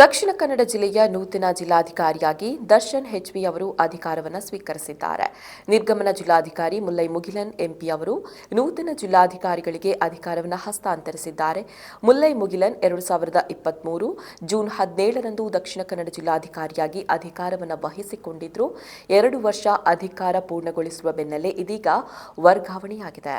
ದಕ್ಷಿಣ ಕನ್ನಡ ಜಿಲ್ಲೆಯ ನೂತನ ಜಿಲ್ಲಾಧಿಕಾರಿಯಾಗಿ ದರ್ಶನ್ ಹೆಚ್ವಿ ಅವರು ಅಧಿಕಾರವನ್ನು ಸ್ವೀಕರಿಸಿದ್ದಾರೆ. ನಿರ್ಗಮನ ಜಿಲ್ಲಾಧಿಕಾರಿ ಮುಲ್ಲೈ ಮುಗಿಲನ್ ಎಂಪಿ ಅವರು ನೂತನ ಜಿಲ್ಲಾಧಿಕಾರಿಗಳಿಗೆ ಅಧಿಕಾರವನ್ನು ಹಸ್ತಾಂತರಿಸಿದ್ದಾರೆ. ಮುಲ್ಲೈ ಮುಗಿಲನ್ ಎರಡು ಸಾವಿರದ ಇಪ್ಪತ್ಮೂರು ಜೂನ್ ಹದಿನೇಳರಂದು ದಕ್ಷಿಣ ಕನ್ನಡ ಜಿಲ್ಲಾಧಿಕಾರಿಯಾಗಿ ಅಧಿಕಾರವನ್ನು ವಹಿಸಿಕೊಂಡಿದ್ರು. ಎರಡು ವರ್ಷ ಅಧಿಕಾರ ಪೂರ್ಣಗೊಳಿಸುವ ಬೆನ್ನಲ್ಲೇ ಇದೀಗ ವರ್ಗಾವಣೆಯಾಗಿದೆ.